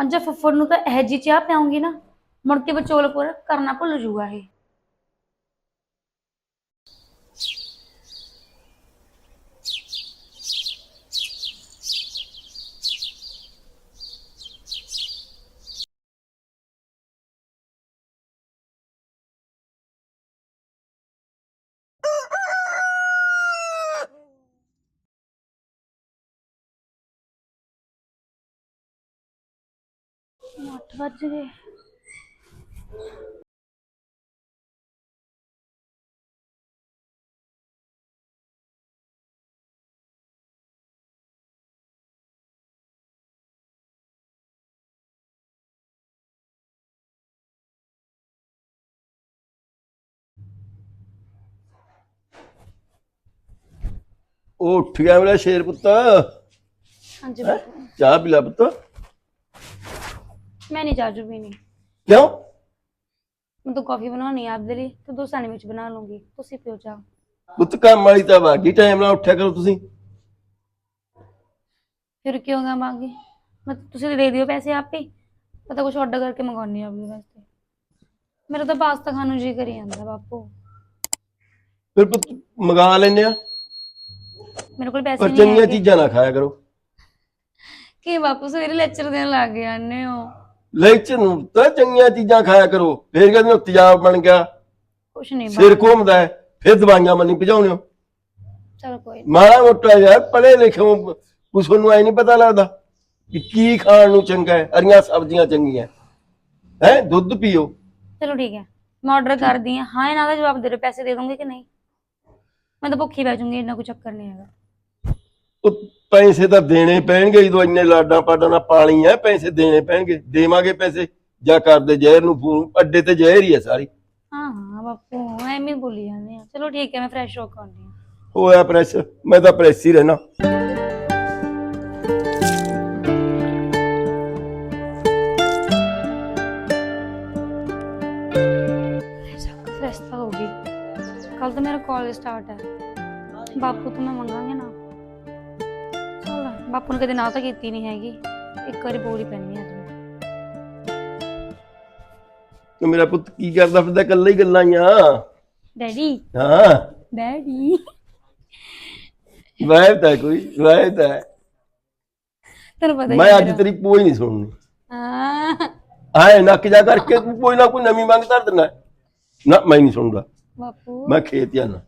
ਅੱਜ ਫੁੱਫੜ ਨੂੰ ਤਾਂ ਇਹ ਜੀ ਚਾਹ ਪਿਆਉਂਗੀ ਨਾ। ਮੁੜ ਕੇ ਵਿਚੋਲ ਕਰਨਾ ਭੁੱਲ ਜੂਗਾ ਇਹ। ਅੱਠ ਵੱਜ ਗਏ। ਉਹ ਉੱਠ ਗਿਆ ਮੇਰਾ ਸ਼ੇਰ ਪੁੱਤ। ਹਾਂਜੀ ਬਾਪੂ ਚਾਹ ਪੀ ਲੈ ਪੁੱਤ। ਮੈਂ ਨਹੀਂ ਚਾਜੂ ਵੀ ਨਹੀਂ ਕਿਉਂ? ਮੈਂ ਤਾਂ ਕਾਫੀ ਬਣਾਉਣੀ ਆ ਆਪਦੇ ਲਈ ਤੇ ਦੋ ਸੈਂਡਵਿਚ ਬਣਾ ਲੂੰਗੀ ਤੁਸੀਂ ਪੀਓ ਚਾਹ। ਪੁੱਤ ਕੰਮ ਵਾਲੀ ਤਾਂ ਬਾਕੀ ਟਾਈਮ ਨਾਲ ਉੱਠਿਆ ਕਰੋ ਤੁਸੀਂ। ਫਿਰ ਕਿਉਂ ਗਾਵਾਂਗੀ ਮੈਂ ਤੁਸੀਂ ਦੇ ਦਿਓ ਪੈਸੇ ਆਪੇ ਪਤਾ ਕੁਝ ਆਰਡਰ ਕਰਕੇ ਮੰਗਾਉਣੀ ਆ ਆਪਣੇ ਵਾਸਤੇ। ਮੇਰਾ ਤਾਂ ਪਾਸਤਾ ਖਾਣ ਨੂੰ ਜੀ ਕਰੀ ਜਾਂਦਾ ਬਾਪੂ। ਫਿਰ ਪੁੱਤ ਮੰਗਾ ਲੈਨੇ ਆ। ਮੇਰੇ ਕੋਲ ਪੈਸੇ ਪਰ ਨਹੀਂ ਚੰਗੀਆਂ ਹੈਗੇ। ਚੀਜ਼ਾਂ ਨਾ ਖਾਇਆ ਕਰੋ। ਕੀ ਬਾਪੂ ਸਵੇਰੇ ਲੈਕਚਰ ਦੇਣ ਲੱਗ ਗਏ ਆਨੇ ਹੋ। ਲੈਕਚਰ ਨੂੰ ਤਾਂ ਚੰਗੀਆਂ ਚੀਜ਼ਾਂ ਖਾਇਆ ਕਰੋ। ਫੇਰ ਕਹਿੰਦੇ ਹੋ ਤੇਜ਼ਾਬ ਬਣ ਗਿਆ। ਕੁਛ ਨਹੀਂ ਸਿਰ ਘੁੰਮਦਾ ਹੈ ਫਿਰ ਦਵਾਈਆਂ ਮੰਨੀ ਭਜਾਉਣੇ ਹੋ। ਚਲ ਕੋਈ ਨੀ। ਮਾੜਾ ਮੋਟਾ ਯਾਰ ਪੜ੍ਹੇ ਲਿਖੇ ਹੋ ਕੁਛ ਨੂੰ ਐ ਨਹੀਂ ਪਤਾ ਲੱਗਦਾ ਕਿ ਕੀ ਖਾਣ ਨੂੰ ਚੰਗਾ ਹੈ ਹਰੀਆਂ ਸਬਜ਼ੀਆਂ ਚੰਗੀਆਂ। ਹੈ ਦੁੱਧ ਪੀਓ। ਚਲੋ ਠੀਕ ਹੈ। ਮੈਂ ਆਰਡਰ ਕਰਦੀ ਹਾਂ। ਹਾਂ ਇਹਨਾਂ ਦਾ ਜਵਾਬ ਦੇ ਦਿਓ। ਪੈਸੇ ਦੇ ਦੋਗੇ ਕਿ ਨਹੀਂ? ਮੈਂ ਤਾਂ ਭੁੱਖੀ ਬਹਿ ਜਾਊਂਗੀ ਇੰਨਾ ਕੋਈ ਚੱਕਰ ਨਹੀਂ ਹੈਗਾ। ਉਹ ਪੈਸੇ ਤਾਂ ਦੇਣੇ ਪੈਣਗੇ ਜਦੋਂ ਇੰਨੇ ਲਾਡਾਂ ਪਾਡਾਂ ਨਾਲ ਪਾਲੀ ਐ ਪੈਸੇ ਦੇਣੇ ਪੈਣਗੇ। ਦੇਵਾਂਗੇ ਪੈਸੇ ਜਾਂ ਕਰਦੇ ਜ਼ਹਿਰ ਨੂੰ ਫੋਨ ਅੱਡੇ ਤੇ ਜ਼ਹਿਰ ਹੀ ਹੈ ਸਾਰੀ। ਹਾਂ ਹਾਂ ਬਾਪੂ ਐਵੇਂ ਹੀ ਬੋਲੀ ਜਾਂਦੇ ਆ। ਚਲੋ ਠੀਕ ਹੈ ਮੈਂ ਫਰੈਸ਼ ਹੋ ਕੇ ਆਉਂਦੀ ਹਾਂ ਹੋਇਆ ਪ੍ਰੈਸ ਮੈਂ ਤਾਂ ਪ੍ਰੈਸ ਹੀ ਰਹਿਣਾ। ਫਰੈਸ਼ ਤਾਂ ਹੋ ਗਈ। ਕੱਲ ਤਾਂ ਮੇਰਾ ਕਾਲਜ ਸਟਾਰਟ ਹੈ ਬਾਪੂ ਤੋਂ ਮੈਂ ਮੰਗਾਂਗੇ ਨਾ। ਬਾਪੂ ਨੇ ਕਦੇ ਨਾ ਤਾਂ ਕੀਤੀ ਨਹੀਂ ਹੈਗੀ। ਇੱਕ ਵਾਰੀ ਬੋਲ ਹੀ ਪੈਣੀ ਅੱਜ ਮੈਂ। ਤੇ ਮੇਰਾ ਪੁੱਤ ਕੀ ਕਰਦਾ ਫਿਰਦਾ ਇਕੱਲਾ ਹੀ ਗੱਲਾਂ ਹੀ ਆ ਡੈਡੀ। ਹਾਂ। ਡੈਡੀ। ਵਾਇਬ ਤਾਂ ਕੋਈ ਵਾਇਬ ਤਾਂ ਹੈ। ਤੈਨੂੰ ਪਤਾ ਹੀ ਮੈਂ ਹੈ ਅੱਜ। ਤੇਰੀ ਪੋਈ ਨਹੀਂ ਸੁਣਨੀ। ਹਾਂ। ਆਏ ਨੱਕ ਜਾ ਕਰਕੇ ਤੂੰ ਕੋਈ ਨਾ ਕੋਈ ਨਵੀਂ ਮੰਗ ਧਰ ਦਿੰਦਾ। ਨਾ ਮੈਂ ਨਹੀਂ ਸੁਣਦਾ। ਬਾਪੂ। ਮੈਂ ਖੇਤ ਜਾਣਾ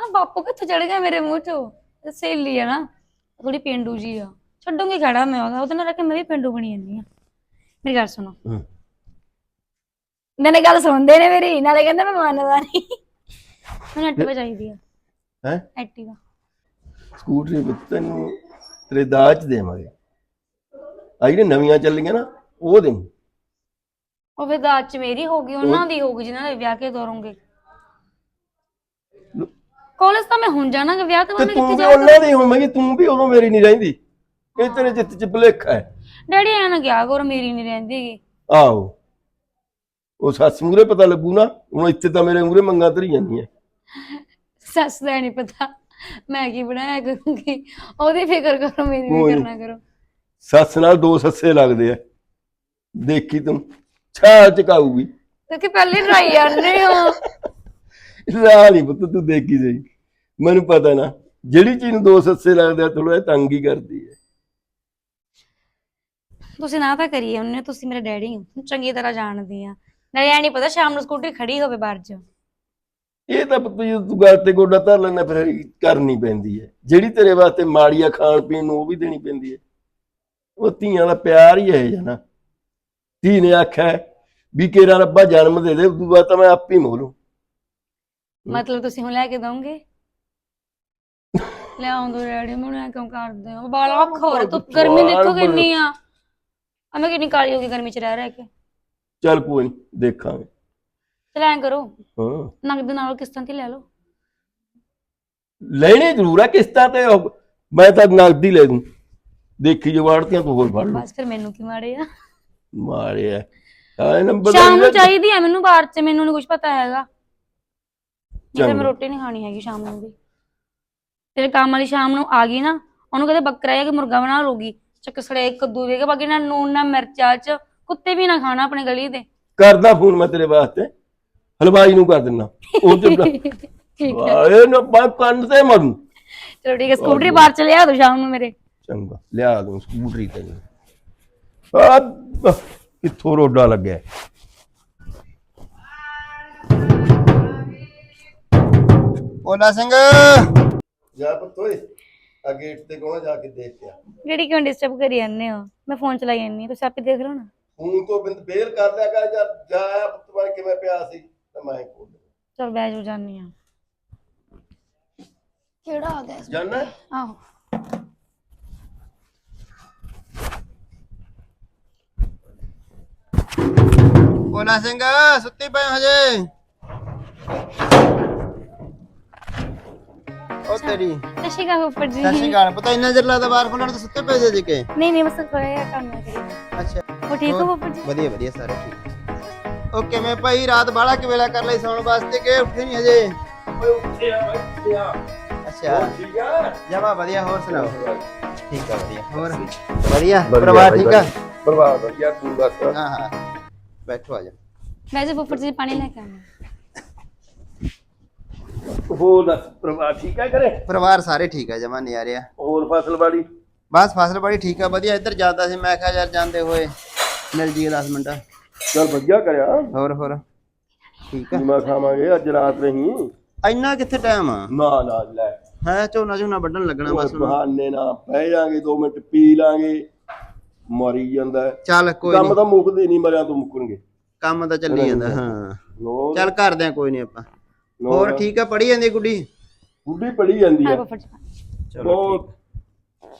ਆ ਬਾਪੂ ਕਿੱਥੇ ਚੜ ਗਿਆ ਮੇਰੇ ਮੂੰਹ ਚੋਂ? ਸਹੇਲੀ ਆ ਨਾ। ਥੋੜੀ ਪਿੰਡੂ ਜੀ ਆ। ਛੱਡੂਗੀ ਖੜਾ ਮੈਂ ਉਹਦਾ ਉਹਦੇ ਨਾਲ ਰਹਿ ਕੇ ਮੈਂ ਵੀ ਪਿੰਡੂ ਬਣੀ ਜਾਂਦੀ ਆ ਮੇਰੀ ਗੱਲ ਸੁਣੋ। ਹੂੰ। ਮੈਨੇ ਗੱਲ ਸੁਣਦੇ ਨੇ ਮੇਰੀ ਨਾਲੇ ਕਹਿੰਦਾ ਮੈਂ ਮੰਨਦਾ ਨਹੀਂ। ਮੈਨੂੰ ਐਕਟਿਵਾ ਚਾਹੀਦੀ ਆ। ਹੈ? ਐਕਟਿਵਾ ਸਕੂਟਰੀ ਪੁੱਤ ਤੈਨੂੰ ਤੇਰੇ ਦਾਜ ਚ ਦੇਵਾਂਗੇ। ਆ ਜਿਹੜੇ ਨਵੀਆਂ ਚੱਲੀਆਂ ਨਾ ਉਹ ਦੇ ਉਹ ਫਿਰ ਦਾਜ ਚ ਮੇਰੀ ਹੋਗੀ ਉਹਨਾਂ ਦੀ ਹੋਗੀ ਜਿਨ੍ਹਾਂ ਦੇ ਵਿਆਹ ਕੇ ਤੋਰੋਂਗੇ। ਕਾਲਜ ਤਾਂ ਮੈਂ ਹੁਣ ਜਾਣਾਗਾ ਵਿਆਹ ਤੋਂ ਤੇ ਬਾਅਦ ਮੈਂ ਤੂੰ ਕਿੱਥੇ ਵੀ ਉਹਨਾਂ ਦੀ ਹੋਵੇਂਗੀ ਤੂੰ ਵੀ ਉਦੋਂ ਮੇਰੀ ਨਹੀਂ ਰਹਿੰਦੀ। ਇਹ ਤੇਰੇ ਚਿੱਤ ਚ ਭੁਲੇਖਾ ਹੈ। ਡੈਡੀ ਐ ਨਾ ਗਿਆ ਕਰੋ ਮੇਰੀ ਨਹੀਂ ਰਹਿੰਦੀ ਹੈਗੀ। ਆਹੋ। ਉਹ ਸੱਸ ਮੂਰੇ ਪਤਾ ਲੱਗੂ ਨਾ ਹੁਣ ਇੱਥੇ ਤਾਂ ਮੇਰੇ ਮੂਰੇ ਮੰਗਾ ਧਰੀ ਜਾਂਦੀਆਂ ਸੱਸ ਦਾ ਨਹੀਂ ਪਤਾ ਮੈਂ ਕੀ ਬਣਾਇਆ ਕਰੂੰਗੀ। ਉਹਦੀ ਫਿਕਰ ਕਰੋ ਮੇਰੀ ਕੋਈ ਫਿਕਰ ਨੀ। ਨਾ ਕਰੋ। ਸੱਸ ਨਾਲ ਦੋ ਸੱਸੇ ਲੱਗਦੇ ਆ ਦੇਖੀ ਤੂੰ ਛਾਲ ਚਕਾਊਗੀ ਕਿਉਂਕਿ ਪਹਿਲੇ ਡਰਾਈ ਜਾਂਦੇ ਹੋ ਲਾ ਨਹੀਂ ਪੁੱਤ ਤੂੰ ਦੇਖੀ ਸਹੀ। ਮੈਨੂੰ ਪਤਾ ਨਾ ਜਿਹੜੀ ਚੀਜ਼ ਨੂੰ ਦੋ ਸੱਸੇ ਲੱਗਦੇ ਆ ਥੋੜਾ ਤੰਗ ਹੀ ਕਰਦੀ ਹੈ। ਤੁਸੀਂ ਨਾ ਤਾਂ ਕਰੀਏ ਉਹਨੇ ਤੁਸੀਂ ਮੇਰੇ ਡੈਡੀ ਹੋ ਚੰਗੀ ਤਰ੍ਹਾਂ ਜਾਣਦੀ ਆ। ਨਾਲੇ ਐ ਨਹੀਂ ਪਤਾ ਸ਼ਾਮ ਨੂੰ ਸਕੂਟਰੀ ਖੜੀ ਹੋਵੇ ਬਾਹਰ ਚ। ਇਹ ਤਾਂ ਪੁੱਤ ਤੂੰ ਗੱਲ ਤੇ ਗੋਡਾ ਧਰ ਲੈਣਾ ਫਿਰ ਕਰਨੀ ਪੈਂਦੀ ਹੈ। ਜਿਹੜੀ ਤੇਰੇ ਵਾਸਤੇ ਮਾੜੀ ਆ ਖਾਣ ਪੀਣ ਨੂੰ ਉਹ ਵੀ ਦੇਣੀ ਪੈਂਦੀ ਹੈ। ਉਹ ਧੀਆਂ ਦਾ ਪਿਆਰ ਹੀ ਹੈ ਜਨਾ ਧੀ ਨੇ ਆਖਿਆ ਵੀ ਕੇਰਾ ਰੱਬਾ ਜਨਮ ਦੇ ਦੇ ਤਾਂ ਮੈਂ ਆਪ ਹੀ ਮੋਲੂ ਮਤਲਬ ਤੁਸੀਂ ਹੁਣ ਲੈ ਕੇ ਦੋਗੇ ਲਿਆਉਂ ਦੋ ਡੈਡੀ ਮੈਨੂੰ ਐ ਕਿਉਂ ਕਰਦੇ ਹੋ? ਬਾਲਾ ਔਖਾ ਹੋ ਰਿਹਾ ਤੂੰ ਗਰਮੀ ਦੇਖੋ ਕਿੰਨੀ ਆ। ਆ ਮੈਂ ਕਿੰਨੀ ਕਾਲੀ ਹੋ ਗਈ ਗਰਮੀ ਚ ਰਹਿ ਰਹਿ ਕੇ। ਚੱਲ ਕੋਈ ਨਹੀਂ ਦੇਖਾਂਗੇ। ਚਲ ਐਂ ਕਰੋ ਹਾਂ। ਨਗਦ ਨਾਲ ਕਿਸ਼ਤਾਂ ਤੇ ਲੈ ਲਓ। ਲੈਣੇ ਜ਼ਰੂਰ ਆ ਕਿਸ਼ਤਾਂ ਤੇ ਉਹ- ਮੈਂ ਤਾਂ ਨਗਦੀ ਲੈ ਦੂੰ। ਦੇਖੀ ਜੇ ਵਾੜਤੀਆਂ ਤੂੰ ਹੋਰ ਫੜ ਲੂ ਬਸ ਫਿਰ ਮੈਨੂੰ ਕੀ ਮਾੜੇ ਆ। ਮਾਰਿਆ ਹਾਂ ਨੰਬਰ ਸ਼ਾਮ ਨੂੰ ਚਾਹੀਦੀ ਆ ਮੈਨੂੰ ਬਾਹਰ ਚ ਮੈਨੂੰ ਨਹੀਂ ਕੁਝ ਪਤਾ ਹੈਗਾ। ਜੇ ਮੈਂ ਚੰਗਾ। ਰੋਟੀ ਨਹੀਂ ਖਾਣੀ ਹੈਗੀ ਸ਼ਾਮ ਨੂੰ ਵੀ। ਤੇਰੇ ਕੰਮ ਵਾਲੀ ਸ਼ਾਮ ਨੂੰ ਆ ਗਈ ਨਾ ਉਹਨੂੰ ਕਹਦੇ ਬੱਕਰਾ ਜਾਂ ਕਿ ਮੁਰਗਾ ਬਣਾ ਲਊਗੀ। ਚੱਕਸੜੇ ਕੱਦੂ ਵੇਗੇ ਬਾਕੀ ਨਾ ਨੂਨ ਨਾ ਮਿਰਚਾਂ ਚ ਕੁੱਤੇ ਵੀ ਨਾ ਖਾਣਾ ਆਪਣੇ ਗਲੀ ਦੇ। ਕਰਦਾ ਫੋਨ ਮੈਂ ਤੇਰੇ ਵਾਸਤੇ। ਹਲਵਾਈ ਨੂੰ ਕਰ ਦਿੰਦਾ ਉਹ ਤੇ ਠੀਕ ਹੈ। ਆਏ ਨਾ ਮੈਂ ਕੰਨ ਤੇ ਮਰੂ। ਚਲੋ ਠੀਕ ਹੈ ਸਕੂਟਰੀ ਬਾਹਰ ਚਲੇ ਆ ਦੋ ਸ਼ਾਮ ਨੂੰ ਮੇਰੇ। ਚੰਗਾ ਲਿਆ ਦੂੰ ਸਕੂਟਰੀ ਤੇ ਆ ਕਿੱਥੋਂ ਰੋਡਾ ਲੱਗਿਆ? ਓਲਾ ਸਿੰਘ। ਜਾ ਪੁੱਤ ਓਏ। ਆ ਗੇਟ ਤੇ ਕੋਣਾ ਜਾ ਕੇ ਦੇਖ ਕੇ ਆ। ਜਿਹੜੀ ਕਿਉਂ ਡਿਸਟਰਬ ਕਰੀ ਜਾਂਦੇ ਹੋ? ਮੈਂ ਫੋਨ ਚਲਾਈ ਜਾਂਦੀ ਹਾਂ ਤੁਸੀਂ ਆਪੇ ਦੇਖ ਲਓ ਨਾ। ਫੋਨ ਤੋਂ ਬਿੰਦ ਫੇਰ ਕਰ ਲਿਆ ਕਰ ਜਾ ਜਾਇਆ ਪੁੱਤ ਬਣ ਕਿਵੇਂ ਪਿਆ ਸੀ ਤੇ ਮੈਂ ਖੋਲ ਚਲ ਬਹਿ ਜਾਓ ਜਾਨੀ ਆ ਕਿਹੜਾ ਆ ਗਿਆ ਜਾਨਾ? ਆਹੋ। ਓਲਾ ਸਿੰਘ ਸੁੱਤੀ ਪਏ ਹੋ ਹਜੇ? ਉਹ ਤੇਰੀ। ਸਤਿ ਸ਼੍ਰੀ ਅਕਾਲ ਉੱਪਰ ਜੀ। ਸਤਿ ਸ਼੍ਰੀ ਅਕਾਲ। ਪਤਾ ਇੰਨਾ ਚਿਰ ਲੱਗਦਾ ਬਾਹਰ ਖੋਲਣ ਤੇ ਸੁੱਤੇ ਪਏ ਸੀ ਕੇ? ਨਹੀਂ ਨਹੀਂ ਬਸ ਕੋਇਆ ਕੰਮ ਨਾ ਕਰੀ ਅੱਛਾ। ਉਹ ਠੀਕ ਹੋ ਹੋਰ? ਉੱਪਰ ਜੀ? ਵਧੀਆ ਵਧੀਆ ਸਾਰੇ ਠੀਕ। ਓਕੇ ਮੈਂ ਭਾਈ ਰਾਤ ਬਾਹਲਾ ਕਿ ਵੇਲਾ ਕਰ ਲਈ ਸੌਣ ਵਾਸਤੇ ਕਿ ਉੱਠੇ ਨਹੀਂ ਹਜੇ? ਓਏ ਉੱਠਿਆ ਓਏ ਉੱਠਿਆ ਅੱਛਾ। ਠੀਕ ਆ? ਜਮਾ ਵਧੀਆ ਹੋਰ ਸੁਣਾਓ? ਠੀਕ ਆ ਵਧੀਆ। ਹੋਰ? ਵਧੀਆ। ਪਰਿਵਾਰ ਠੀਕ ਆ? ਪਰਿਵਾਰ ਵਧੀਆ ਤੂੰ ਦੱਸ। ਹਾਂ ਹਾਂ। ਬੈਠੋ ਆ ਜਾ। ਮੈਂ ਜੇ ਉੱਪਰ ਜੀ ਪਾਣੀ ਲੈ ਕੇ ਆਉਣਾ। ਹੋਰ ਦੱਸ ਪਰਿਵਾਰ ਠੀਕ ਸਾਰੇ ਠੀਕ ਆ ਜਮਾ ਨਿਆਰੇ ਆ। ਹੋਰ ਫਸਲ ਬਾੜੀ? ਬਸ ਫਸਲ ਬੜੀ ਠੀਕ ਆ ਵਧੀਆ। ਇੱਧਰ ਜਾਂਦਾ ਸੀ ਮੈਂ ਕਿਹਾ ਯਾਰ ਜਾਂਦੇ ਹੋਏ ਮਿਲ ਜੀ 10 ਮਿੰਟ। ਚਲ ਵਧੀਆ ਕਰਿਆ। ਹੋਰ ਹੋਰ। ਠੀਕ ਆ। ਮੈਂ ਖਾਵਾਂਗੇ ਅੱਜ ਰਾਤ ਨਹੀਂ ਇੰਨਾ ਕਿੱਥੇ ਟਾਈਮ ਆ? ਨਾ ਨਾ ਲੈ। ਹੈ ਝੋਨਾ ਝੋਨਾ ਵੱਢਣ ਲੱਗਣਾ ਬਸ ਹੁਣ। ਬਹਾਨੇ ਨਾ ਬਹਿ ਜਾਾਂਗੇ 2 ਮਿੰਟ ਪੀ ਲਾਂਗੇ ਮਰੀ ਜਾਂਦਾ। ਹੈ। ਚੱਲ ਕੋਈ ਕੰਮ ਨਹੀਂ ਤਾਂ ਮੁੱਕਦੇ ਨਹੀਂ ਮਰਿਆ ਤੋਂ ਮੁੱਕਣਗੇ। ਕੰਮ ਤਾਂ ਚੱਲੀ ਜਾਂਦਾ ਹਾਂ। ਚੱਲ ਕਰਦੇ ਆ ਕੋਈ ਨਹੀਂ ਆਪਾਂ। ਹੋਰ ਠੀਕ ਆ ਪੜੀ ਜਾਂਦੀ ਗੁੱਡੀ? ਬੁੱਢੀ ਪੜੀ ਜਾਂਦੀ ਆ। ਬਹੁਤ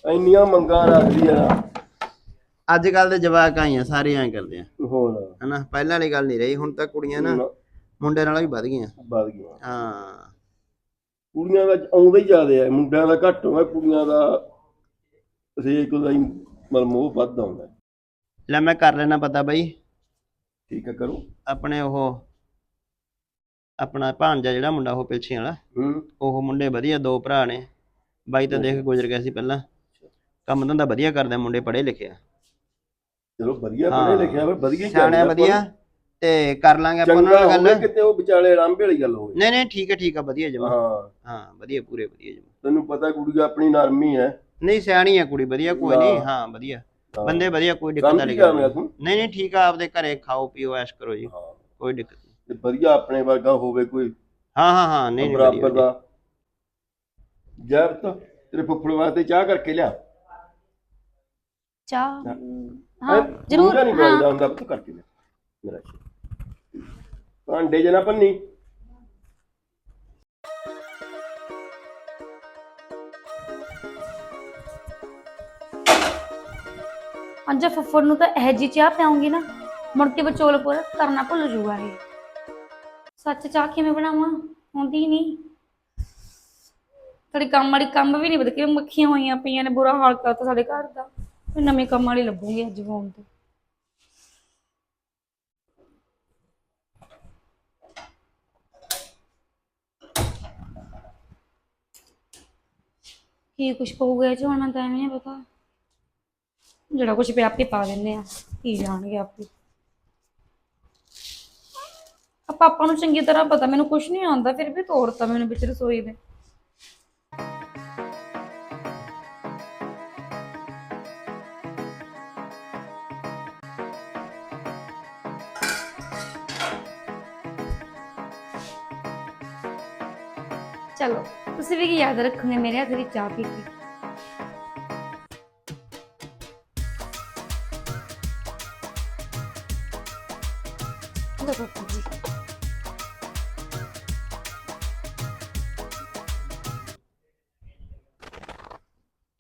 ਇੰਨੀਆਂ ਮੰਗਾਂ ਰੱਖਦੀ ਆ। ਅੱਜ ਕੱਲ ਦੇ ਜਵਾਕ ਆਈਆਂ ਸਾਰੇ ਐਂ ਕਰਦੇ ਆ। ਹੁਣ ਹਨਾ ਪਹਿਲਾਂ ਵਾਲੀ ਗੱਲ ਨਹੀਂ ਰਹੀ ਹੁਣ ਤਾਂ ਕੁੜੀਆਂ ਨਾ ਮੁੰਡੇ ਨਾਲੋਂ ਵੀ ਵੱਧ ਗਈਆਂ। ਵੱਧ ਗਿਆ ਹਾਂ। ਕੁੜੀਆਂ ਦਾ ਆਉਂਦਾ ਹੀ ਜ਼ਿਆਦਾ ਹੈ ਮੁੰਡਿਆਂ ਦਾ ਘੱਟ ਹੋਇਆ ਕੁੜੀਆਂ ਦਾ ਹਰੇਕ ਦਾ ਹੀ ਮਤਲਬ ਮੋਹ ਵੱਧ ਆਉਂਦਾ। ਹੈ। ਲੈ ਮੈਂ ਕਰ ਲੈਣਾ ਪਤਾ ਬਈ। ਠੀਕ ਹੈ ਕਰੋ। ਆਪਣੇ ਉਹ ਆਪਣਾ ਭਾਂਜਾ ਜਿਹੜਾ ਮੁੰਡਾ ਉਹ ਪਿਲਛੀ ਵਾਲਾ ਹੂੰ। ਉਹ ਮੁੰਡੇ ਵਧੀਆ ਦੋ ਭਰਾ ਨੇ। ਬਾਈ ਤਾਂ ਦੇਖ ਗੁਜ਼ਰ ਗਿਆ ਸੀ ਪਹਿਲਾਂ। ਕੰਮ ਧੰਦਾ ਵਧੀਆ ਕਰਦੇ ਆ, ਮੁੰਡੇ ਪੜ੍ਹੇ ਲਿਖੇ ਆ। ਚਲੋ ਵਧੀਆ ਹਾਂ। ਪੜ੍ਹੇ ਲਿਖਿਆ ਵਾ ਵਧੀਆ ਹੀ ਚਾਹੀਦਾ ਵਧੀਆ ਤੇ ਕਰ ਲਾਂਗੇ ਆਪਾਂ ਉਹਨਾਂ ਚੰਗਾ ਨਾਲ ਹੋਵੇ ਗੱਲ। ਕਿਤੇ ਉਹ ਵਿਚਾਲੇ ਰਾਂਭੇ ਵਾਲੀ ਗੱਲ ਹੋਵੇ। ਨਹੀਂ ਨਹੀਂ ਠੀਕ ਹੈ ਠੀਕ ਹੈ ਵਧੀਆ ਜਮਾ। ਹਾਂ। ਹਾਂ ਵਧੀਆ ਪੂਰੇ ਵਧੀਆ ਜਮਾ। ਤੈਨੂੰ ਪਤਾ ਕੁੜੀ ਆਪਣੀ ਨਰਮੀ ਹੈ। ਨਹੀਂ ਸਿਆਣੀ ਆ ਕੁੜੀ ਵਧੀਆ ਕੋਈ ਨਹੀਂ। ਹਾਂ। ਹਾਂ ਵਧੀਆ। ਹਾਂ। ਬੰਦੇ ਵਧੀਆ ਕੋਈ ਦਿੱਕਤ ਕੰਮ ਵਾਲੀ ਕੀ ਗੱਲ ਕਰਨਾ ਨਹੀਂ। ਤੂੰ? ਨਹੀਂ ਨਹੀਂ ਠੀਕ ਆ ਆਪਦੇ ਘਰੇ ਖਾਓ ਪੀਓ ਐਸ਼ ਕਰੋ ਜੀ। ਹਾਂ। ਕੋਈ ਦਿੱਕਤ ਤੇ ਵਧੀਆ ਆਪਣੇ ਵਰਗਾ ਹੋਵੇ ਕੋਈ। ਹਾਂ ਹਾਂ ਹਾਂ ਨਹੀਂ ਨਹੀਂ ਬਰਾਬਰ ਵਧੀਆ। ਦਾ ਜਬ ਤਾਂ ਤੇਰੇ ਫੁੱਫੜ ਵਾਸਤੇ ਚਾਹ ਕਰਕੇ ਲਿਆ। ਚਾਹ? ਹਾਂ। ਹਾਂ ਜ਼ਰੂਰ ਨਹੀਂ ਹਾਂ। ਬਣਦਾ ਹੁੰਦਾ ਤੂੰ ਕਰਕੇ ਲਿਆ। ਮੇਰਾ ਭਾਂਡੇ ਜਨਾ ਪੰਨੀ ਅੱਜ ਫੁੱਫੜ ਨੂੰ ਤਾਂ ਇਹ ਜੀ ਚਾਹ ਪਿਆਉਂਗੀ ਨਾ। ਮੁੜ ਕੇ ਵਿਚੋਲਪੁਰ ਕਰਨਾ ਭੁੱਲ ਜੂਗਾ ਇਹ। ਸੱਚ ਚਾਹ ਕਿਵੇਂ ਬਣਾਵਾਂ? ਹੁੰਦੀ ਹੀ ਨਹੀਂ। ਥੋੜੀ ਕੰਮ ਵਾਲੀ ਕੰਮ ਵੀ ਨਹੀਂ ਬਦ ਕਿ ਮੱਖੀਆਂ ਹੋਈਆਂ ਪਈਆਂ ਨੇ, ਬੁਰਾ ਹਾਲ ਕਰਤਾ ਸਾਡੇ ਘਰ ਦਾ। ਕੋਈ ਨਵੀਂ ਕੰਮ ਵਾਲੀ ਲੱਭੂਗੀ ਅੱਜ ਫੋਨ ਤੇ। ਕੀ ਕੁਛ ਪਊਗਾ ਇਹ ਚ ਹੁਣ ਤਾਂ ਐਵੇਂ ਨਹੀਂ ਪਤਾ। ਜਿਹੜਾ ਕੁਛ ਪਿਆ ਆਪੇ ਪਾ ਦਿੰਦੇ ਆ ਕੀ ਜਾਣਗੇ ਆਪੇ। ਆ ਪਾਪਾ ਨੂੰ ਚੰਗੀ ਤਰ੍ਹਾਂ ਪਤਾ, ਮੈਨੂੰ ਕੁਛ ਨਹੀਂ ਆਉਂਦਾ, ਫਿਰ ਵੀ ਤੋੜਤਾ ਮੈਨੂੰ ਵਿੱਚ ਰਸੋਈ ਦੇ। ਚਲੋ, ਤੁਸੀਂ ਵੀ ਯਾਦ ਰੱਖੋਗੇ ਮੇਰੇ ਹੱਥ ਦੀ ਚਾਹ ਪੀ ਕੇ।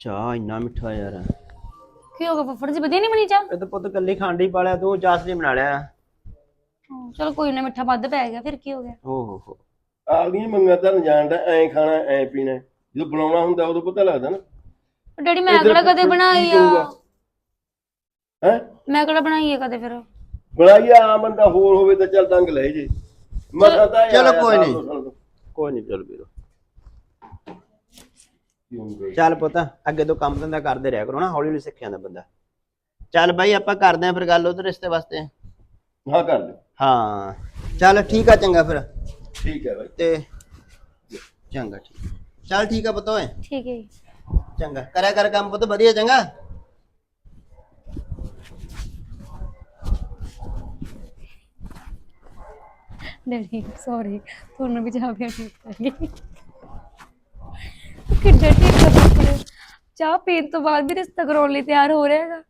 ਚਾਹ ਇੰਨਾ ਮਿੱਠਾ ਯਾਰ। ਕੀ ਹੋ ਗਿਆ ਫੁੱਫੜ ਜੀ ਵਧੀਆ ਨਹੀਂ ਬਣੀ ਚਾਹ? ਇਹ ਤਾਂ ਪੁੱਤ ਕੱਲੀ ਖਾਂਡੀ ਪਾਲਿਆ ਤੂੰ ਚਾਸ ਜੀ ਬਣਾ ਲਿਆ। ਚਲੋ ਕੋਈ ਨਾ ਮਿੱਠਾ ਵੱਧ ਪੈ ਗਿਆ ਫਿਰ ਕੀ ਹੋ ਗਿਆ? ਓ ਹੋ ਹੋ। ਆਪਦੀਆਂ ਮੰਗਾਂ ਤਾਂ ਜਾਣਦਾ ਐ ਖਾਣਾ ਐ ਪੀਣਾ। ਜਦੋਂ ਬਣਾਉਣਾ ਹੁੰਦਾ ਉਦੋਂ ਪਤਾ ਲੱਗਦਾ ਨਾ। ਡੈਡੀ ਮੈਂ ਕਿਹੜਾ ਕਦੇ ਬਣਾਈ ਆ? ਹੈ? ਮੈਂ ਕਿਹੜਾ ਬਣਾਈ ਆ ਕਦੇ ਫਿਰ? ਬਣਾਈਆ ਆ ਬੰਦਾ ਹੋਰ ਹੋਵੇ ਤਾਂ ਚੱਲ ਦੰਗ ਲੈ ਜੇ। ਮਸਾ ਤਾਂ ਇਹ ਚਲੋ ਆਇਆ ਕੋਈ ਸਾਲ ਨਹੀਂ। ਦੋ ਸਾਲ ਤੋਂ। ਕੋਈ ਨਹੀਂ ਚੱਲ ਵੀਰੋ। ਚੱਲ ਪੁੱਤ ਅੱਗੇ ਤੋਂ ਕੰਮ ਧੰਦਾ ਕਰਦੇ ਰਿਹਾ ਕਰੋ ਨਾ ਹੌਲੀ ਹੌਲੀ ਸਿੱਖ ਜਾਂਦਾ ਬੰਦਾ। ਚੱਲ ਬਾਈ ਆਪਾਂ ਕਰਦੇ ਆਂ ਫਿਰ ਗੱਲ ਉਹਦੇ ਰਿਸ਼ਤੇ ਵਾਸਤੇ। ਹਾਂ ਕਰ ਦੇ ਹਾਂ ਚੱਲ ਠੀਕ ਆ ਚੰਗਾ ਫਿਰ। ਠੀਕ ਹੈ ਬਾਈ। ਤੇ ਚੰਗਾ ਠੀਕ। ਚੱਲ ਠੀਕ ਆ ਪੁੱਤ ਓਏ। ਠੀਕ ਹੈ ਜੀ। ਚੰਗਾ ਕਰਿਆ ਕਰ ਕੰਮ ਪੁੱਤ ਵਧੀਆ ਚੰਗਾ। ਡੈਡੀ ਸੌਰੀ ਤੁਹਾਨੂੰ ਵੀ ਚਾਹ ਪੀਣੀ ਪੈਗੀ ਕਿੱਡੇ ਠੀਕ ਚਾਹ ਪੀਣ ਤੋਂ ਬਾਅਦ ਵੀ ਰਿਸ਼ਤਾ ਕਰਾਉਣ ਲਈ ਤਿਆਰ ਹੋ ਰਿਹਾ ਹੈਗਾ।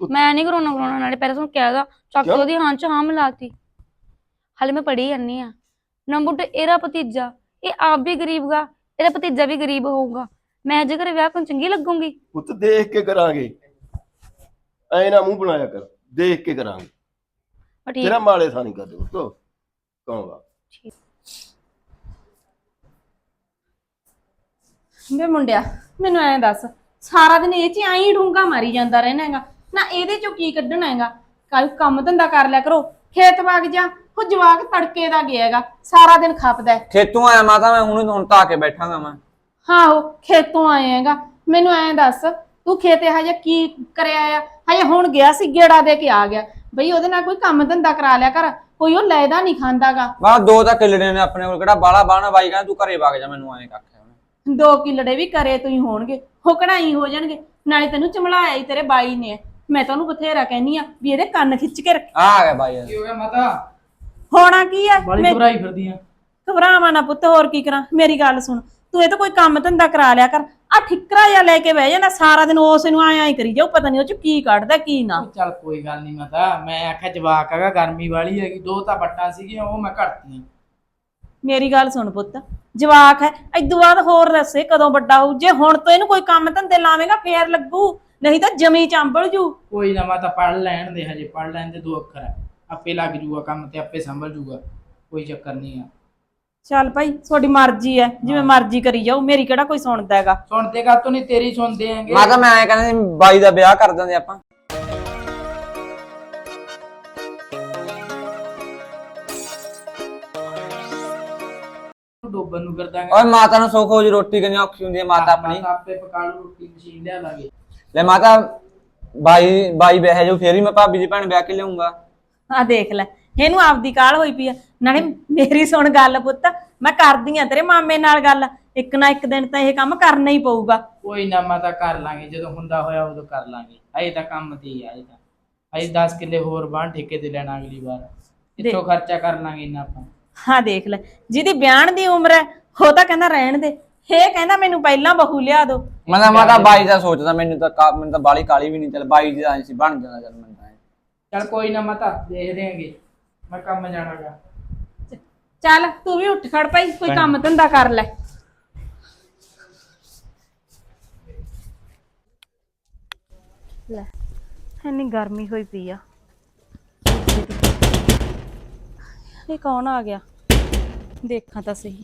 ਮੈਂ ਨਹੀਂ ਕਰਾਉਣਾ ਕਰਾਉਣਾ। ਨਾਲੇ ਪਹਿਲਾਂ ਤੁਹਾਨੂੰ ਕਹਿਦਾ ਚੱਕ ਕੇ? ਉਹਦੀ ਹਾਂ ਚ ਹਾਂ ਮਿਲਾਤੀ। ਹਾਲੇ ਮੈਂ ਪੜ੍ਹੀ ਜਾਂਦੀ ਆ ਨੰਬਰ ਤੇ ਇਹਦਾ ਭਤੀਜਾ। ਇਹ ਆਪ ਵੀ ਗਰੀਬ ਗਾ ਇਹਦਾ ਭਤੀਜਾ ਵੀ ਗਰੀਬ ਹੋਊਗਾ। ਮੈਂ ਜੇ ਘਰੇ ਵਿਆਹ ਕੋਲ ਚੰਗੀ ਲੱਗੂਗੀ। ਪੁੱਤ ਦੇਖ ਕੇ ਕਰਾਂਗੇ। ਐ ਨਾ ਮੂੰਹ ਬਣਾਇਆ ਕਰ। ਦੇਖ ਕੇ ਕਰਾਂਗੇ। ਪਰ ਠੀਕ। ਤੇਰਾ ਮਾਲੇ ਥਾਂ ਨਹੀਂ ਕਰਦੇ ਪੁੱਤੋ। ਕਹੂੰਗਾ ਵੇ ਮੁੰਡਿਆ ਮੈਨੂੰ ਐਂ ਦੱਸ ਸਾਰਾ ਦਿਨ ਇਹ ਚ ਐਂ ਢੂੰਗਾ ਮਾਰੀ ਜਾਂਦਾ ਰਹਿਣਾ ਹੈਗਾ। ਨਾ ਇਹਦੇ ਚੋਂ ਕੀ ਕੱਢਣਾ ਹੈਗਾ? ਕੱਲ ਕੰਮ ਧੰਦਾ ਕਰ ਲਿਆ ਕਰੋ ਖੇਤ ਵਗ ਜਾ ਉਹ ਜਵਾਕ ਤੜਕੇ ਦਾ ਗਿਆ ਹੈਗਾ ਸਾਰਾ ਦਿਨ ਖਪਦਾ ਹੈ। ਖੇਤੋਂ ਆਇਆ ਮਾਤਾ ਮੈਂ ਹੁਣ ਹੁਣ ਤਾਂ ਆ ਕੇ ਬੈਠਾਂਗਾ ਮੈਂ। ਹਾਂ ਉਹ ਖੇਤੋਂ ਆਏ ਹੈਗਾ। ਮੈਨੂੰ ਐਂ ਦੱਸ ਤੂੰ ਖੇਤੇ ਹਜੇ ਕੀ ਕਰਿਆ ਆ? ਹਜੇ ਹੁਣ ਗਿਆ ਸੀ ਗੇੜਾ ਦੇ ਕੇ ਆ ਗਿਆ। ਬਈ ਉਹਦੇ ਨਾਲ ਕੋਈ ਕੰਮ ਧੰਦਾ ਕਰਾ ਲਿਆ ਕਰ ਕੋਈ ਉਹ ਲੈਦਾ ਨਹੀਂ ਖਾਂਦਾਗਾ ਬਾ ਦੋ ਤਾਂ ਕਿੱਲੜੇ ਨੇ ਆਪਣੇ ਕੋਲ ਕਿਹੜਾ ਬਾਲਾ ਬਾਣਾ ਬਾਈ ਕਹਿੰਦਾ ਤੂੰ ਘਰੇ ਵਗ ਜਾ ਮੈਨੂੰ ਐਂ ਕੱਖ ਹੈ। ਦੋ ਕਿੱਲੜੇ ਵੀ ਕਰੇ ਤੂੰ ਹੀ ਹੋਣਗੇ ਹੋ ਕਢਾਈ ਹੋ ਜਾਣਗੇ। ਨਾਲੇ ਤੈਨੂੰ ਚਮਲਾਇਆ ਹੀ ਤੇਰੇ ਬਾਈ ਨੇ। ਮੈਂ ਤਾਂ ਉਹਨੂੰ ਬਥੇਰਾ ਕਹਿਨੀ ਆ ਵੀ ਇਹਦੇ ਕੰਨ ਖਿੱਚ ਕੇ ਰੱਖ। ਆ ਗਿਆ ਬਾਈ ਕੀ ਹੋ ਗਿਆ ਮਾਤਾ? ਹੋਣਾ ਕੀ ਆ? ਬਾਲੀ ਮੈਂ ਘਬਰਾਈ ਫਿਰਦੀ ਆ। ਘਬਰਾਵਾਂ ਨਾ ਪੁੱਤ ਹੋਰ ਕੀ ਕਰਾਂ? ਮੇਰੀ ਗੱਲ ਸੁਣ ਤੂੰ ਇਹ ਤਾਂ ਕੋਈ ਕੰਮ ਧੰਦਾ ਕਰਾ ਲਿਆ ਕਰ। ਆ ਠਿਕਰਾ ਜਾਂ ਲੈ ਕੇ ਬਹਿ ਜਾਂਦਾ ਸਾਰਾ ਦਿਨ ਉਸ ਨੂੰ ਆਏ ਆਏ ਕਰੀ ਜਾਓ ਪਤਾ ਨਹੀਂ ਉਹ ਚ ਕੀ ਕੱਢਦਾ ਕੀ ਨਾ। ਚੱਲ ਕੋਈ ਗੱਲ ਨਹੀਂ ਮਾਤਾ ਮੈਂ ਆਖਿਆ ਜਵਾਕ ਹੈਗਾ ਗਰਮੀ ਵਾਲੀ ਹੈਗੀ ਦੋ ਤਾਂ ਬੱਟਾਂ ਸੀਗੀਆਂ ਉਹ ਮੈਂ ਘੜਤੀਆਂ ਮੇਰੀ ਗੱਲ ਸੁਣ ਪੁੱਤ ਜਵਾਕ ਹੈ ਇਦੋਂ ਬਾਅਦ ਹੋਰ ਦੱਸੇ ਕਦੋਂ ਵੱਡਾ ਹੋਊ ਜੇ ਹੁਣ ਤੋਂ ਇਹਨੂੰ ਕੋਈ ਕੰਮ ਧੰਦੇ ਲਾਵੇਂਗਾ ਫੇਰ ਲੱਗੂ ਨਹੀਂ ਤਾਂ ਜਮੀ ਚੰਬਲ ਜੂ। ਕੋਈ ਨਾ ਮਾਤਾ ਪੜ ਲੈਣ ਦੇ ਹਜੇ ਪੜ ਲੈਣ ਦੇ ਦੋ ਅੱਖਰ ਹੈ। ਆਪੇ ਲੱਗ ਜੂਗਾ ਕੰਮ ਤੇ ਆਪੇ ਸੰਭਲ ਜੂਗਾ ਕੋਈ ਚੱਕਰ ਨਹੀਂ ਆ। ਚੱਲ ਭਾਈ ਤੁਹਾਡੀ ਮਰਜ਼ੀ ਹੈ ਜਿਵੇਂ ਮਰਜ਼ੀ ਕਰੀ ਜਾਓ ਮੇਰੀ ਕਿਹੜਾ ਕੋਈ ਸੁਣਦਾ ਹੈਗਾ? ਸੁਣਦੇ ਕਾ ਨਹੀਂ ਤੇਰੀ ਸੁਣਦੇ ਆਂਗੇ ਮਾਤਾ ਮੈਂ ਐਂ ਕਹਿੰਦਾ ਸੀ ਬਾਈ ਦਾ ਵਿਆਹ ਕਰ ਦਿੰਦੇ ਆਪਾਂ। ਡੋਬਨ ਨੂੰ ਕਰਦਾਂਗੇ ਓਏ ਮਾਤਾ ਨੂੰ ਸੁੱਖ ਹੋ ਜੀ ਰੋਟੀ ਕਿੰਨੀ ਔਖੀ ਹੁੰਦੀ ਹੈ ਮਾਤਾ ਆਪਣੀ। ਆਪੇ ਪਕਾ ਲੂ ਰੋਟੀ ਮਸ਼ੀਨ ਲਿਆ ਲਾਂਗੇ। ਲੈ ਮਾਤਾ ਬਾਈ ਬਾਈ ਵਿਆਹ ਜੋ ਫੇਰ ਹੀ ਮੈਂ ਭਾਬੀ ਦੀ ਭੈਣ ਵਿਆਹ ਕੇ ਲਿਆਉਂਗਾ। ਆ ਦੇਖ ਲੈ ਇਹਨੂੰ ਆਪਦੀ ਕਾਲ ਹੋਈ ਪਈ ਆ। ਨਾਲੇ ਮੇਰੀ ਸੁਣ ਗੱਲ ਪੁੱਤ ਮੈਂ ਕਰਦੀ ਆ ਤੇਰੇ ਮਾਮੇ ਨਾਲ ਗੱਲ। ਇੱਕ ਨਾ ਇੱਕ ਦਿਨ ਤਾਂ ਇਹ ਕੰਮ ਕਰਨਾ ਹੀ ਪਊਗਾ। ਕੋਈ ਨਾ ਮਾਤਾ ਕਰ ਲਾਂਗੇ। ਜਦੋਂ ਹੁੰਦਾ ਹੋਇਆ ਉਦੋਂ ਕਰ ਲਾਂਗੇ। ਅਜੇ ਤਾਂ ਕੰਮ ਤੇ ਹੀ ਆ ਅਜੇ ਤਾਂ। ਅਜੇ 10 ਕਿੱਲੇ ਹੋਰ ਬਾਣ ਠੇਕੇ ਤੇ ਲੈਣਾ ਅਗਲੀ ਵਾਰ। ਇੱਥੋਂ ਖਰਚਾ ਕਰ ਲਾਂਗੇ ਇੰਨਾ ਆਪਾਂ। ਹਾਂ ਦੇਖ ਲੈ। ਜਿਹਦੀ ਵਿਆਹਣ ਦੀ ਉਮਰ ਹੈ ਉਹ ਤਾਂ ਕਹਿੰਦਾ ਰਹਿਣ ਦੇ। ਇਹ ਕਹਿੰਦਾ ਮੈਨੂੰ ਪਹਿਲਾਂ ਬਹੂ ਲਿਆ ਦੋ। ਮੈਂ ਤਾਂ ਮਾਤਾ ਬਾਈ ਦਾ ਸੋਚਦਾ ਮੈਨੂੰ ਤਾਂ ਕਾ- ਮੈਨੂੰ ਤਾਂ ਬਾਲੀ ਕਾਲੀ ਵੀ ਨਹੀਂ ਚੱਲ ਬਾਈ ਦੀ ਐਂ ਸੀ ਬਣ ਜਾਣਾ ਚੱਲ ਮੈਨੂੰ ਤਾਂ ਐਂ। ਚੱਲ ਕੋਈ ਨਾ ਮਾਤਾ ਦੇਖਦੇ ਆਂਗੇ। ਮੈਂ ਕੰਮ ਜਾਣਾਗਾ। ਚੱਲ ਤੂੰ ਵੀ ਉੱਠ ਖੜ ਪਈ ਕੋਈ ਕੰਮ ਧੰਦਾ ਕਰ ਲੈ। ਲੈ ਇੰਨੀ ਗਰਮੀ ਹੋਈ ਪਈ ਆ। ਇਹ ਕੌਣ ਆ ਗਿਆ? ਦੇਖਾਂ ਤਾਂ ਸਹੀ।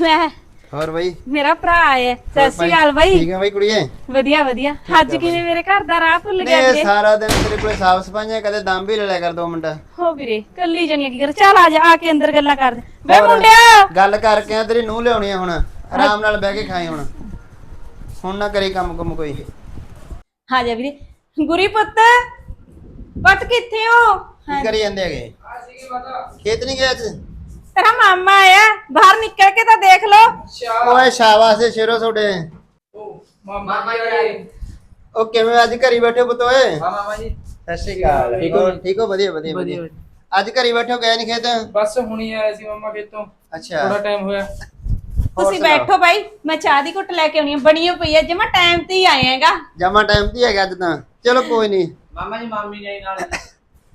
ਮੈਂ ਹੋਰ ਬਾਈ? ਮੇਰਾ ਭਰਾ ਆਇਆ ਸਤਿ ਸ਼੍ਰੀ ਅਕਾਲ ਬਾਈ। ਠੀਕ ਹੈ ਬਾਈ ਕੁੜੀਏ? ਵਧੀਆ ਵਧੀਆ। ਅੱਜ ਕਿਵੇਂ ਮੇਰੇ ਘਰ ਦਾ ਰਾਹ ਭੁੱਲ ਗਿਆ ਨੇ ਵੀਰੇ? ਸਾਰਾ ਦਿਨ ਤੇਰੇ ਕੋਲੇ ਸਾਫ਼ ਸਫਾਈਆਂ ਕਦੇ ਦਮ ਵੀ ਲੈ ਲਿਆ ਕਰ ਦੋ ਮਿੰਟ। ਹੋ ਵੀਰੇ ਕੱਲੀ ਜਣੀਆਂ ਕੀ ਕਰ? ਚੱਲ ਆ ਜਾ ਆ ਕੇ ਅੰਦਰ ਗੱਲਾਂ ਕਰਦੇ ਵੇ ਮੁੰਡਿਆ ਗੱਲ ਕਰਕੇ ਆ ਤੇਰੀ ਨੂੰਹ ਲਿਆਉਣੀ ਆ ਹੁਣ। ਆਰਾਮ ਨਾਲ ਬਹਿ ਕੇ ਖਾਈ ਹੁਣ। ਹੁਣ ਨਾ ਕਰੀ ਕੰਮ ਕੁਮ ਕੋਈ। ਆ ਜਾ ਵੀਰੇ ਗੁਰੀ ਪੁੱਤ ਪੁੱਤ ਕਿੱਥੇ ਹੋ? ਕੀ ਕਰੀ ਜਾਂਦੇ ਹੈਗੇ? ਖੇਤ ਨਹੀਂ ਗਿਆ ਅੱਜ? ਤੇਰਾ ਮਾਮਾ ਆਇਆ ਬਾਹਰ ਨਿਕਲ ਕੇ ਤਾਂ ਦੇਖ ਲੋ ਓਏ ਸ਼ਾਬਾਸ਼ ਏ ਸ਼ੇਰੋ ਤੁਹਾਡੇ। ਮਾਮਾ ਜੀ ਉਹ ਕਿਵੇਂ ਅੱਜ ਘਰੀ ਬੈਠੇ ਪੁੱਤ ਓਏ? ਹਾਂ ਮਾਮਾ ਜੀ। ਸਤਿ ਸ਼੍ਰੀ ਅਕਾਲ। ਠੀਕ ਹੋ? ਹੋਰ ਠੀਕ ਹੋ ਵਧੀਆ ਵਧੀਆ ਅੱਜ ਘਰੀ ਬੈਠੇ ਹੋ ਗਏ ਨਹੀਂ ਖੇਤ? ਬਸ ਹੁਣੀ ਆਇਆ ਸੀ ਮਾਮਾ ਖੇਤੋਂ। ਅੱਛਾ। ਥੋੜਾ ਟਾਈਮ ਹੋਇਆ। ਤੁਸੀਂ ਸੁਣਾਓ। ਬੈਠੋ ਬਾਈ ਮੈਂ ਚਾਹ ਦੀ ਘੁੱਟ ਲੈ ਕੇ ਆਉਣੀ ਆ। ਬਣੀ ਹੋਈ ਪਈ ਆ ਜਮਾ ਟਾਈਮ ਤੇ ਹੀ ਆਏ ਹੈਗਾ। ਜਮਾ ਟਾਈਮ ਤੇ ਹੀ ਹੈਗਾ ਅੱਜ ਤਾਂ। ਚਲੋ ਕੋਈ ਨਹੀਂ ਮਾਮਾ ਜੀ ਮਾਮੀ ਨੇ ਨਾਲ।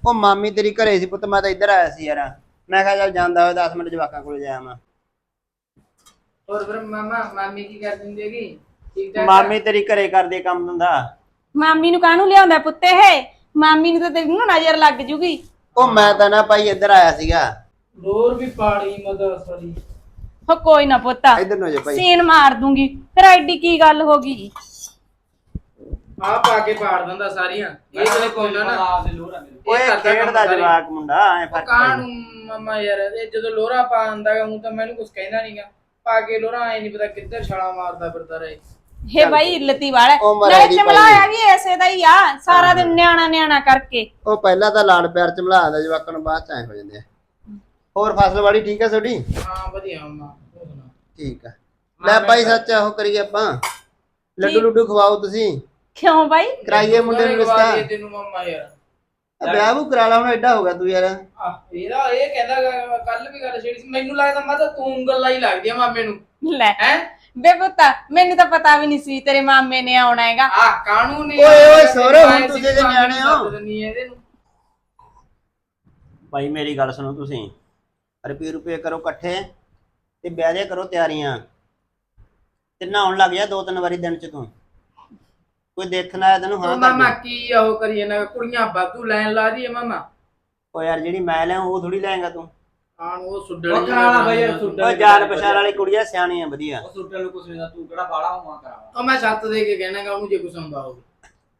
ਉਹ ਮਾਮੀ ਤੇਰੀ ਘਰੇ ਸੀ ਪੁੱਤ ਮੈਂ ਤਾਂ ਇੱਧਰ ਆਇਆ ਸੀ ਯਾਰ। ਮੈਂ ਕਿਹਾ ਚੱਲ ਜਾਂਦਾ ਹੋਇਆ 10 ਮਿੰਟ ਜਵਾਕਾਂ ਕੋਲ ਜਾਇਆ ਮੈਂ ਹੋਰ ਫਿਰ ਮਾਮਾ ਮਾਮੀ ਕੀ ਕਰ ਦਿੰਦੀ ਹੈਗੀ? ਠੀਕ ਠਾਕ ਮਾਮੀ ਤੇਰੀ ਘਰੇ ਕਰਦੀ ਕੰਮ ਧੰਦਾ। ਮਾਮੀ ਨੂੰ ਕਾਹਨੂੰ ਲਿਆਉਂਦਾ ਪੁੱਤੇ ਹੈ ਮਾਮੀ ਨੂੰ ਤਾਂ ਤੇਰੀ ਨੂੰ ਨਜ਼ਰ ਲੱਗ ਜੂਗੀ। ਉਹ ਮੈਂ ਤਾਂ ਨਾ ਭਾਈ ਇੱਧਰ ਆਇਆ ਸੀਗਾ। ਹੋਰ ਵੀ ਪਾੜੀ ਮਦਦ ਸੋਰੀ। ਹੋ ਕੋਈ ਨਾ ਪੁੱਤਾ ਇੱਧਰ ਨੂੰ ਜਾ ਭਾਈ। ਸੀਨ ਮਾਰ ਦੂੰਗੀ। ਫਿਰ ਐਡੀ ਕੀ ਗੱਲ ਹੋ ਗਈ? ਆ ਪਾ ਕੇ ਪਾੜ ਦਿੰਦਾ ਸਾਰੀਆਂ। ਇਹ ਜਦੋਂ ਪਾਉਂਦਾ ਨਾ ਆ ਮੇਰੇ ਓਏ ਕਰਦਾ ਕੰਮ ਖੇਡਦਾ ਸਾਰੀ। ਜਵਾਕ ਮੁੰਡਾ ਐ ਫ਼ਰਕ ਕਾਂ ਪੈਂਦਾ। ਨੂੰ ਮਮਾ ਯਾਰ ਇਹ ਜਦੋਂ ਲੋਰਾ ਪਾਉਂਦਾ ਗਾ ਹੂੰ ਤਾਂ ਮੈਨੂੰ ਕੁਝ ਕਹਿੰਦਾ ਨਹੀਂਗਾ ਪਾ ਕੇ ਲੋਰਾ ਐ ਨਹੀਂ ਪਤਾ ਕਿੱਧਰ ਛਾਲਾ ਮਾਰਦਾ ਫਿਰਦਾ ਰਹੇ। ਹੇ ਬਾਈ ਇੱਲਤੀ ਵਾਲਾ। ਨਾਲੇ ਦੀ ਚਮਲਾਇਆ ਵੀ ਐਸੇ ਦਾ ਹੀ ਆ ਸਾਰਾ ਦਿਨ ਨਿਆਣਾ ਨਿਆਣਾ ਕਰਕੇ। ਉਹ ਪਹਿਲਾਂ ਤਾਂ ਲਾੜ ਪਿਆਰ ਚ ਬੁਲਾ ਦਿੰਦਾ ਜਵਾਕਾਂ ਨੂੰ ਬਾਅਦ ਚ ਐ ਹੋ ਜਾਂਦੇ ਆ। ਹੋਰ ਫਸਲ ਵਾੜੀ ਠੀਕ ਆ ਤੁਹਾਡੀ? ਹਾਂ ਵਧੀਆ ਮਮਾ ਠੀਕ ਆ। ਲੈ ਭਾਈ ਸੱਚ ਉਹ ਕਰੀਏ ਆਪਾਂ। ਲੱਡੂ ਲੁੱਡੂ ਖਵਾਓ ਤੁਸੀਂ। ਕਿਉਂ ਬਾਈ? ਕਰਾਈਏ ਮੁੰਡੇ ਨੂੰ ਰਿਸ਼ਤਾ। ਤੈਨੂੰ ਮਮਾ ਯਾਰ। ਆ ਵਿਆਹ ਵੂ ਕਰਾ ਲਾ ਹੁਣ ਐਡਾ ਹੋ ਗਿਆ ਤੂੰ ਯਾਰ। ਆ ਇਹਦਾ ਇਹ ਕਹਿੰਦਾ ਕੱਲ ਵੀ ਗੱਲ ਛੇੜੀ ਸੀ। ਮੈਨੂੰ ਲੱਗਦਾ ਮੈਂ ਤਾਂ ਤੂੰ ਗੱਲਾਂ ਹੀ ਲੱਗਦੀਆਂ ਮਾਮੇ ਨੂੰ। ਲੈ ਹੈ? ਬੇ ਪੁੱਤਾ ਮੈਨੂੰ ਤਾਂ ਪਤਾ ਵੀ ਨਹੀਂ ਸੀ ਤੇਰੇ ਮਾਮੇ ਨੇ ਆਉਣਾ ਹੈਗਾ। ਆ ਕਾਨੂੰਨ ਨੇ? ਓਏ, ਓਏ, ਸਹੁਰੇ, ਹੁਣ ਤੁਸੀਂ ਜੇ ਨਿਆਣੇ ਹੋ। ਇਹਦੇ ਨੂੰ। ਭਾਈ ਮੇਰੀ ਗੱਲ ਸੁਣੋ ਤੁਸੀਂ। ਰੁਪਏ ਰੁਪਏ ਕਰੋ ਇਕੱਠੇ ਤੇ ਵਿਆਹ ਦੀਆਂ ਕਰੋ ਤਿਆਰੀਆਂ। ਤੇ ਨਹਾਉਣ ਲੱਗ ਜਾ ਦੋ ਤਿੰਨ ਵਾਰੀ ਦਿਨ ਚ ਤੂੰ। ਕੋਈ ਦੇਖਣ ਆਇਆ ਤੈਨੂੰ ਹਾਂ ਉਹ ਕਰ ਮਾਮਾ ਦੇ। ਕੀ ਆ ਉਹ ਕਰੀਏ ਨਾ ਕੁੜੀਆਂ ਬਾਤੂ ਲੈਣ ਲਾ ਰਹੀ ਹੈ ਮਾਮਾ। ਓ ਯਾਰ ਜਿਹੜੀ ਮੈਂ ਲਿਆ ਉਹ ਥੋੜੀ ਲੈਂਗਾ ਤੂੰ। ਆਣ ਉਹ ਸੁੱਡਣ ਉਹ ਕਰਾ ਲਾ ਬਈ ਯਾਰ, ਸੁੱਡਣ। ਓ ਜਾਨ ਪਛਾਣ ਵਾਲੀ ਕੁੜੀ ਆ ਸਿਆਣੀ ਆ ਵਧੀਆ। ਉਹ ਸੁੱਟਣ ਨੂੰ ਕੁਛ ਨਹੀਂ ਦਾ ਤੂੰ ਕਿਹੜਾ ਬਾਲਾ ਹੋਵਾਂ ਕਰਾਵਾ। ਉਹ ਮੈਂ ਛੱਤ ਦੇ ਕੇ ਕਹਿਣਾਗਾ ਉਹਨੂੰ ਜੇ ਕੁਛ ਹੁੰਦਾ ਹੋਵੇ।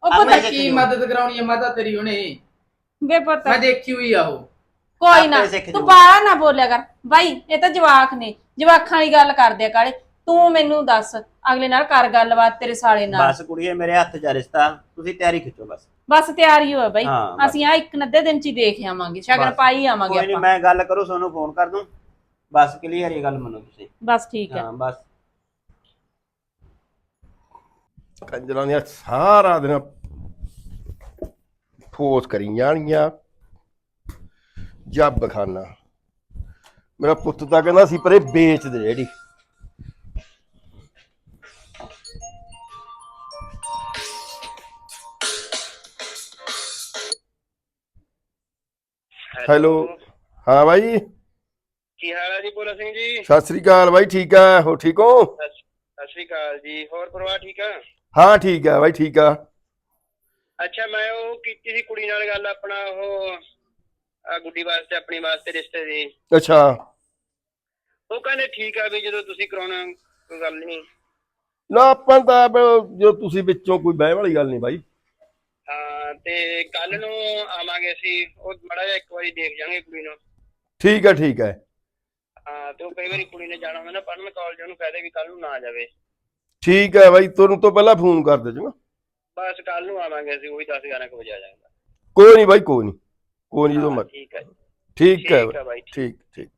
ਉਹ ਪੁੱਤ ਮੈਂ ਕੀ ਮਦਦ ਕਰਾਉਣੀ ਹੈ ਮਾਤਾ ਤੇਰੀ ਉਹਨੇ ਬੇ ਪੁੱਤ। ਮੈਂ ਦੇਖੀ ਹੋਈ ਆ ਉਹ। ਕੋਈ ਨਾ ਆਪੇ ਸਿੱਖ ਤੂੰ ਜੂ। ਬਾਹਰ ਨਾ ਬੋਲਿਆ ਕਰ। ਬਾਈ ਇਹ ਤਾਂ ਜਵਾਕ ਨੇ। ਜਵਾਕਾਂ ਵਾਲੀ ਗੱਲ ਕਰਦੇ ਆ ਕਾਲੇ ਤੂੰ ਮੈਨੂੰ ਦੱਸ ਅਗਲੇ ਨਾਲ ਕਰ ਗੱਲਬਾਤ ਤੇਰੇ ਸਾਲੇ ਨਾਲ। ਬਸ ਕੁੜੀਏ ਮੇਰੇ ਹੱਥ 'ਚ ਆ ਰਿਸ਼ਤਾ ਤੁਸੀਂ ਤਿਆਰੀ ਖਿੱਚੋ ਬਸ। ਬਸ ਤਿਆਰੀ ਹੋਇਆ ਬਾਈ। ਹਾਂ, ਬਸ। ਅਸੀਂ ਆ ਇੱਕ ਨੱਦੇ ਦਿਨ ਚ ਹੀ ਦੇਖ ਆਵਾਂਗੇ ਸ਼ਗਨ ਬਸ। ਪਾਈ ਆਵਾਂਗੇ ਕੋਈ ਨਹੀਂ ਆਪਾਂ। ਮੈਂ ਗੱਲ ਕਰੂ ਤੁਹਾਨੂੰ ਫੋਨ ਕਰ ਦੂੰ। ਬਸ ਕਲੀਅਰ ਇਹ ਗੱਲ ਮੰਨੋ ਤੁਸੀਂ। ਬਸ ਠੀਕ ਹੈ ਹਾਂ ਬਸ। ਕੰਜਰਾਂ ਦੀਆਂ ਸਾਰਾ ਦਿਨ ਫੋਸ ਕਰੀ ਜਾਣਗੀਆਂ ਜੱਬ ਖਾਨਾ। ਮੇਰਾ ਪੁੱਤ ਤਾਂ ਕਹਿੰਦਾ ਸੀ ਪਰੇ ਵੇਚ ਦੇ ਜਿਹੜੀ। ਹੈਲੋ। ਹਾਂ ਬਾਈ। ਕੀ ਹਾਲ ਹੈ ਜੀ ਭੋਲਾ ਸਿੰਘ ਜੀ? ਸਤਿ ਸ੍ਰੀ ਅਕਾਲ ਬਾਈ ਠੀਕ ਆ ਹੋ ਠੀਕ ਹੋ? ਸਤਿ ਸ਼੍ਰੀ ਅਕਾਲ ਜੀ। ਹੋਰ ਪਰਿਵਾਰ ਠੀਕ ਆ? ਹਾਂ ਠੀਕ ਆ ਬਾਈ ਠੀਕ ਆ। ਅੱਛਾ ਮੈਂ ਉਹ ਕੀਤੀ ਸੀ ਕੁੜੀ ਨਾਲ ਗੱਲ ਆਪਣਾ ਉਹ ਆ ਗੁੱਡੀ ਵਾਸਤੇ ਆਪਣੀ ਵਾਸਤੇ ਰਿਸ਼ਤੇ ਦੀ। ਅੱਛਾ। ਉਹ ਕਹਿੰਦੇ ਠੀਕ ਆ ਵੀ ਜਦੋਂ ਤੁਸੀਂ ਕਰਾਉਣਾ ਕੋਈ ਗੱਲ ਨਹੀਂ। ਨਾ ਆਪਾਂ ਤਾਂ ਜੋ ਤੁਸੀਂ ਵਿੱਚੋਂ ਕੋਈ ਬਹਿ ਵਾਲੀ ਗੱਲ ਨਹੀਂ ਬਾਈ। ਤੇ ਕੱਲ ਨੂੰ ਆਵਾਂਗੇ ਅਸੀਂ ਉਹ ਮੜਾ ਜਿਹਾ ਇੱਕ ਵਾਰੀ ਦੇਖ ਜਾਾਂਗੇ ਕੁੜੀ ਨੂੰ। ਠੀਕ ਹੈ ਠੀਕ ਹੈ। ਹਾਂ ਤੇ ਉਹ ਕਈ ਵਾਰੀ ਕੁੜੀ ਨੇ ਜਾਣਾ ਹੁੰਦਾ ਨਾ ਪੜਨ ਕਾਲਜ ਉਹਨੂੰ ਕਹਦੇ ਵੀ ਕੱਲ ਨੂੰ ਨਾ ਜਾਵੇ। ਠੀਕ ਹੈ ਬਾਈ ਤੁਹਾਨੂੰ ਤੋਂ ਪਹਿਲਾਂ ਫੋਨ ਕਰ ਦੇ ਚੰਗਾ। ਬਸ ਕੱਲ ਨੂੰ ਆਵਾਂਗੇ ਅਸੀਂ ਉਹੀ 10 11 ਕੁ ਵਜੇ ਆ ਜਾਵਾਂਗੇ। ਕੋਈ ਨਹੀਂ ਬਾਈ ਕੋਈ ਨਹੀਂ। ਕੋਈ ਨਹੀਂ ਜਦੋਂ ਮਰ ਠੀਕ ਹੈ। ਠੀਕ ਹੈ ਬਾਈ। ਠੀਕ ਠੀਕ।